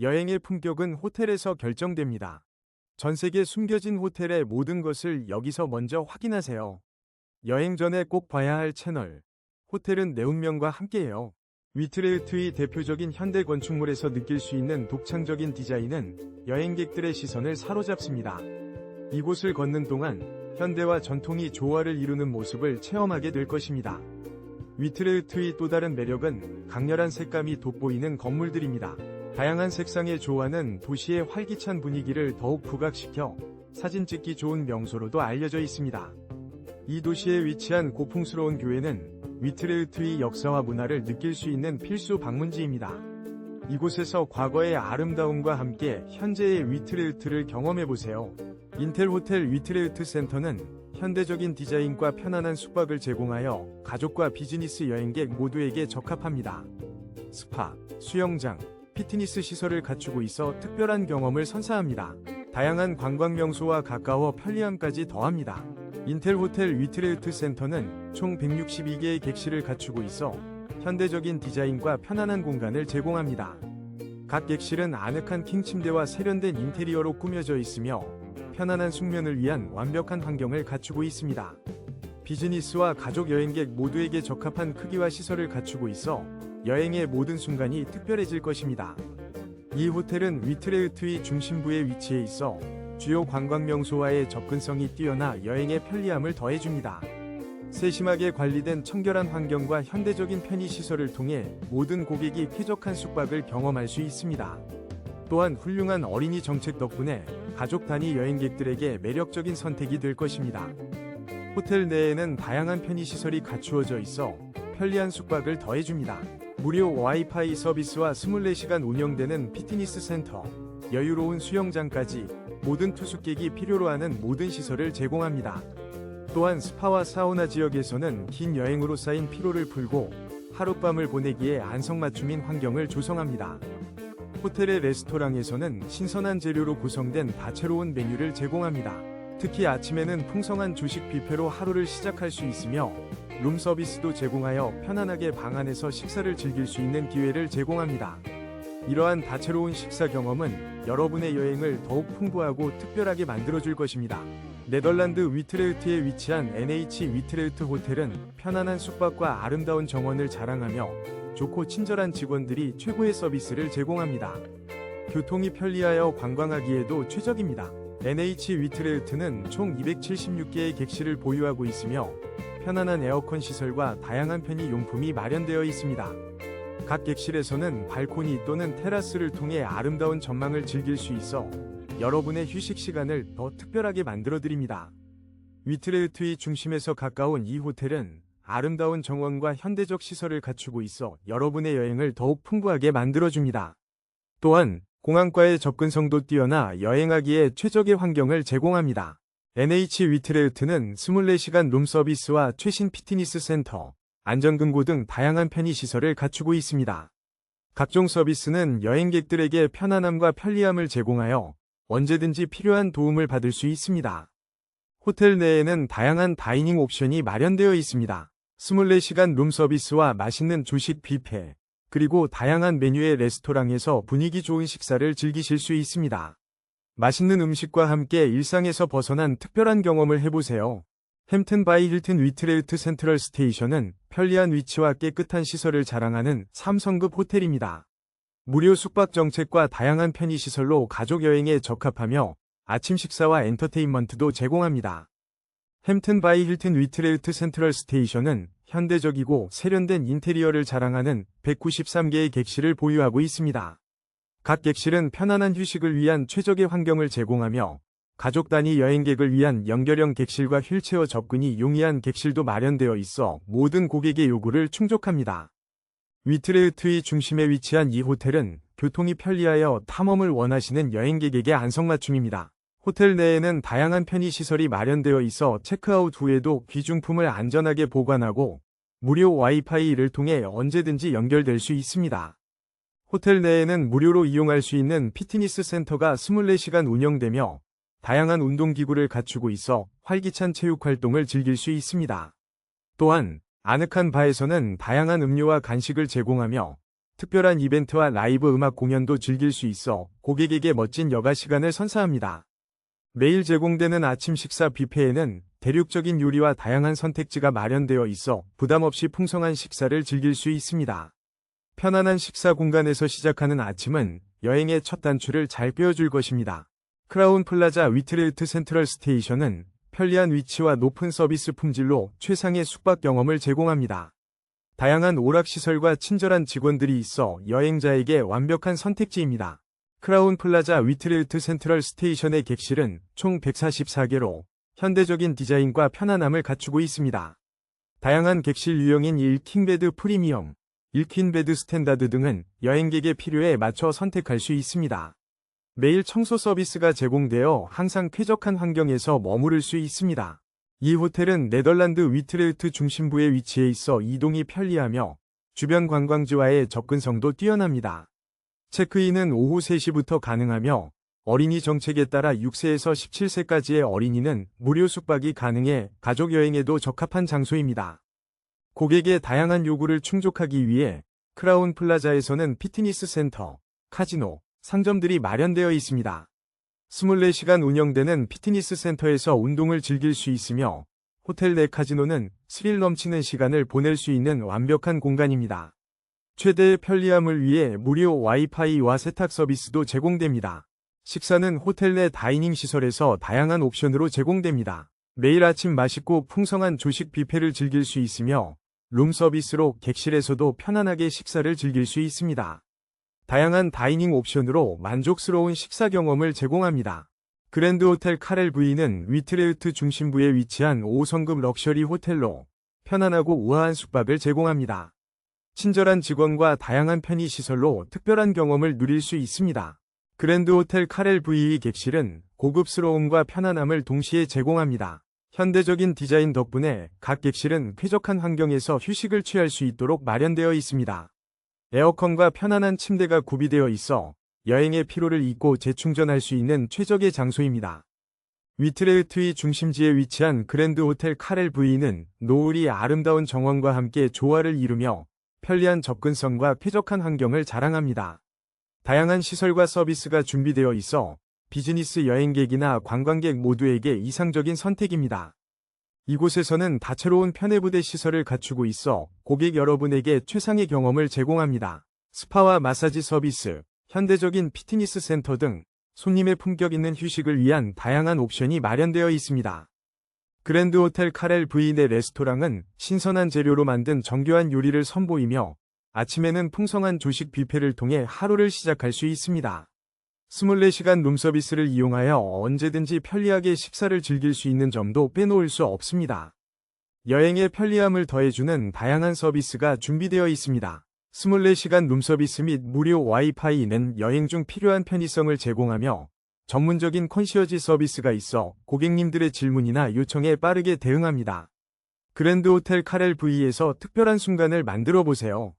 여행의 품격은 호텔에서 결정됩니다. 전 세계 숨겨진 호텔의 모든 것을 여기서 먼저 확인하세요. 여행 전에 꼭 봐야 할 채널. 호텔은 내 운명과 함께해요. 위트레흐트의 대표적인 현대 건축물에서 느낄 수 있는 독창적인 디자인은 여행객들의 시선을 사로잡습니다. 이곳을 걷는 동안 현대와 전통이 조화를 이루는 모습을 체험하게 될 것입니다. 위트레흐트의 또 다른 매력은 강렬한 색감이 돋보이는 건물들입니다. 다양한 색상의 조화는 도시의 활기찬 분위기를 더욱 부각시켜 사진 찍기 좋은 명소로도 알려져 있습니다. 이 도시에 위치한 고풍스러운 교회는 위트레흐트의 역사와 문화를 느낄 수 있는 필수 방문지입니다. 이곳에서 과거의 아름다움과 함께 현재의 위트레흐트를 경험해보세요. 인텔 호텔 위트레흐트 센터는 현대적인 디자인과 편안한 숙박을 제공하여 가족과 비즈니스 여행객 모두에게 적합합니다. 스파, 수영장, 피트니스 시설을 갖추고 있어 특별한 경험을 선사합니다. 다양한 관광 명소와 가까워 편리함까지 더합니다. 인텔 호텔 위트레흐트 센터는 총 162개의 객실을 갖추고 있어 현대적인 디자인과 편안한 공간을 제공합니다. 각 객실은 아늑한 킹 침대와 세련된 인테리어로 꾸며져 있으며 편안한 숙면을 위한 완벽한 환경을 갖추고 있습니다. 비즈니스와 가족 여행객 모두에게 적합한 크기와 시설을 갖추고 있어 여행의 모든 순간이 특별해질 것입니다. 이 호텔은 위트레흐트의 중심부에 위치해 있어 주요 관광 명소와의 접근성이 뛰어나 여행의 편리함을 더해줍니다. 세심하게 관리된 청결한 환경과 현대적인 편의 시설을 통해 모든 고객이 쾌적한 숙박을 경험할 수 있습니다. 또한 훌륭한 어린이 정책 덕분에 가족 단위 여행객들에게 매력적인 선택이 될 것입니다. 호텔 내에는 다양한 편의 시설이 갖추어져 있어 편리한 숙박을 더해줍니다. 무료 와이파이 서비스와 24시간 운영되는 피트니스 센터, 여유로운 수영장까지 모든 투숙객이 필요로 하는 모든 시설을 제공합니다. 또한 스파와 사우나 지역에서는 긴 여행으로 쌓인 피로를 풀고 하룻밤을 보내기에 안성맞춤인 환경을 조성합니다. 호텔의 레스토랑에서는 신선한 재료로 구성된 다채로운 메뉴를 제공합니다. 특히 아침에는 풍성한 주식 뷔페로 하루를 시작할 수 있으며 룸 서비스도 제공하여 편안하게 방 안에서 식사를 즐길 수 있는 기회를 제공합니다. 이러한 다채로운 식사 경험은 여러분의 여행을 더욱 풍부하고 특별하게 만들어줄 것입니다. 네덜란드 위트레흐트에 위치한 NH 위트레흐트 호텔은 편안한 숙박과 아름다운 정원을 자랑하며 좋고 친절한 직원들이 최고의 서비스를 제공합니다. 교통이 편리하여 관광하기에도 최적입니다. NH 위트레흐트는 총 276개의 객실을 보유하고 있으며 편안한 에어컨 시설과 다양한 편의 용품이 마련되어 있습니다. 각 객실에서는 발코니 또는 테라스를 통해 아름다운 전망을 즐길 수 있어 여러분의 휴식 시간을 더 특별하게 만들어 드립니다. 위트레흐트의 중심에서 가까운 이 호텔은 아름다운 정원과 현대적 시설을 갖추고 있어 여러분의 여행을 더욱 풍부하게 만들어줍니다. 또한 공항과의 접근성도 뛰어나 여행하기에 최적의 환경을 제공합니다. NH 위트레흐트는 24시간 룸 서비스와 최신 피트니스 센터, 안전금고 등 다양한 편의시설을 갖추고 있습니다. 각종 서비스는 여행객들에게 편안함과 편리함을 제공하여 언제든지 필요한 도움을 받을 수 있습니다. 호텔 내에는 다양한 다이닝 옵션이 마련되어 있습니다. 24시간 룸 서비스와 맛있는 조식 뷔페, 그리고 다양한 메뉴의 레스토랑에서 분위기 좋은 식사를 즐기실 수 있습니다. 맛있는 음식과 함께 일상에서 벗어난 특별한 경험을 해보세요. 햄튼 바이 힐튼 위트레우트 센트럴 스테이션은 편리한 위치와 깨끗한 시설을 자랑하는 3성급 호텔입니다. 무료 숙박 정책과 다양한 편의시설로 가족 여행에 적합하며 아침 식사와 엔터테인먼트도 제공합니다. 햄튼 바이 힐튼 위트레우트 센트럴 스테이션은 현대적이고 세련된 인테리어를 자랑하는 193개의 객실을 보유하고 있습니다. 각 객실은 편안한 휴식을 위한 최적의 환경을 제공하며 가족 단위 여행객을 위한 연결형 객실과 휠체어 접근이 용이한 객실도 마련되어 있어 모든 고객의 요구를 충족합니다. 위트레흐트의 중심에 위치한 이 호텔은 교통이 편리하여 탐험을 원하시는 여행객에게 안성맞춤입니다. 호텔 내에는 다양한 편의시설이 마련되어 있어 체크아웃 후에도 귀중품을 안전하게 보관하고 무료 와이파이를 통해 언제든지 연결될 수 있습니다. 호텔 내에는 무료로 이용할 수 있는 피트니스 센터가 24시간 운영되며 다양한 운동기구를 갖추고 있어 활기찬 체육 활동을 즐길 수 있습니다. 또한 아늑한 바에서는 다양한 음료와 간식을 제공하며 특별한 이벤트와 라이브 음악 공연도 즐길 수 있어 고객에게 멋진 여가 시간을 선사합니다. 매일 제공되는 아침 식사 뷔페에는 대륙적인 요리와 다양한 선택지가 마련되어 있어 부담 없이 풍성한 식사를 즐길 수 있습니다. 편안한 식사 공간에서 시작하는 아침은 여행의 첫 단추를 잘 꿰어줄 것입니다. 크라운 플라자 위트레우트 센트럴 스테이션은 편리한 위치와 높은 서비스 품질로 최상의 숙박 경험을 제공합니다. 다양한 오락시설과 친절한 직원들이 있어 여행자에게 완벽한 선택지입니다. 크라운 플라자 위트레우트 센트럴 스테이션의 객실은 총 144개로 현대적인 디자인과 편안함을 갖추고 있습니다. 다양한 객실 유형인 1킹베드 프리미엄, 1퀸베드 스탠다드 등은 여행객의 필요에 맞춰 선택할 수 있습니다. 매일 청소 서비스가 제공되어 항상 쾌적한 환경에서 머무를 수 있습니다. 이 호텔은 네덜란드 위트레우트 중심부에 위치해 있어 이동이 편리하며 주변 관광지와의 접근성도 뛰어납니다. 체크인은 오후 3시부터 가능하며 어린이 정책에 따라 6세에서 17세까지의 어린이는 무료 숙박이 가능해 가족 여행에도 적합한 장소입니다. 고객의 다양한 요구를 충족하기 위해 크라운 플라자에서는 피트니스 센터, 카지노, 상점들이 마련되어 있습니다. 24시간 운영되는 피트니스 센터에서 운동을 즐길 수 있으며 호텔 내 카지노는 스릴 넘치는 시간을 보낼 수 있는 완벽한 공간입니다. 최대의 편리함을 위해 무료 와이파이와 세탁 서비스도 제공됩니다. 식사는 호텔 내 다이닝 시설에서 다양한 옵션으로 제공됩니다. 매일 아침 맛있고 풍성한 조식 뷔페를 즐길 수 있으며 룸 서비스로 객실에서도 편안하게 식사를 즐길 수 있습니다. 다양한 다이닝 옵션으로 만족스러운 식사 경험을 제공합니다. 그랜드 호텔 카렐 V는 위트레우트 중심부에 위치한 5성급 럭셔리 호텔로 편안하고 우아한 숙박을 제공합니다. 친절한 직원과 다양한 편의시설로 특별한 경험을 누릴 수 있습니다. 그랜드 호텔 카렐 V 객실은 고급스러움과 편안함을 동시에 제공합니다. 현대적인 디자인 덕분에 각 객실은 쾌적한 환경에서 휴식을 취할 수 있도록 마련되어 있습니다. 에어컨과 편안한 침대가 구비되어 있어 여행의 피로를 잊고 재충전할 수 있는 최적의 장소입니다. 위트레우트의 중심지에 위치한 그랜드 호텔 카렐 V는 노을이 아름다운 정원과 함께 조화를 이루며 편리한 접근성과 쾌적한 환경을 자랑합니다. 다양한 시설과 서비스가 준비되어 있어 비즈니스 여행객이나 관광객 모두에게 이상적인 선택입니다. 이곳에서는 다채로운 편해부대 시설을 갖추고 있어 고객 여러분에게 최상의 경험을 제공합니다. 스파와 마사지 서비스, 현대적인 피트니스 센터 등 손님의 품격 있는 휴식을 위한 다양한 옵션이 마련되어 있습니다. 그랜드 호텔 카렐 V 내 레스토랑은 신선한 재료로 만든 정교한 요리를 선보이며 아침에는 풍성한 조식 뷔페를 통해 하루를 시작할 수 있습니다. 24시간 룸서비스를 이용하여 언제든지 편리하게 식사를 즐길 수 있는 점도 빼놓을 수 없습니다. 여행의 편리함을 더해주는 다양한 서비스가 준비되어 있습니다. 24시간 룸서비스 및 무료 와이파이는 여행 중 필요한 편의성을 제공하며 전문적인 컨시어지 서비스가 있어 고객님들의 질문이나 요청에 빠르게 대응합니다. 그랜드 호텔 카렐 V에서 특별한 순간을 만들어 보세요.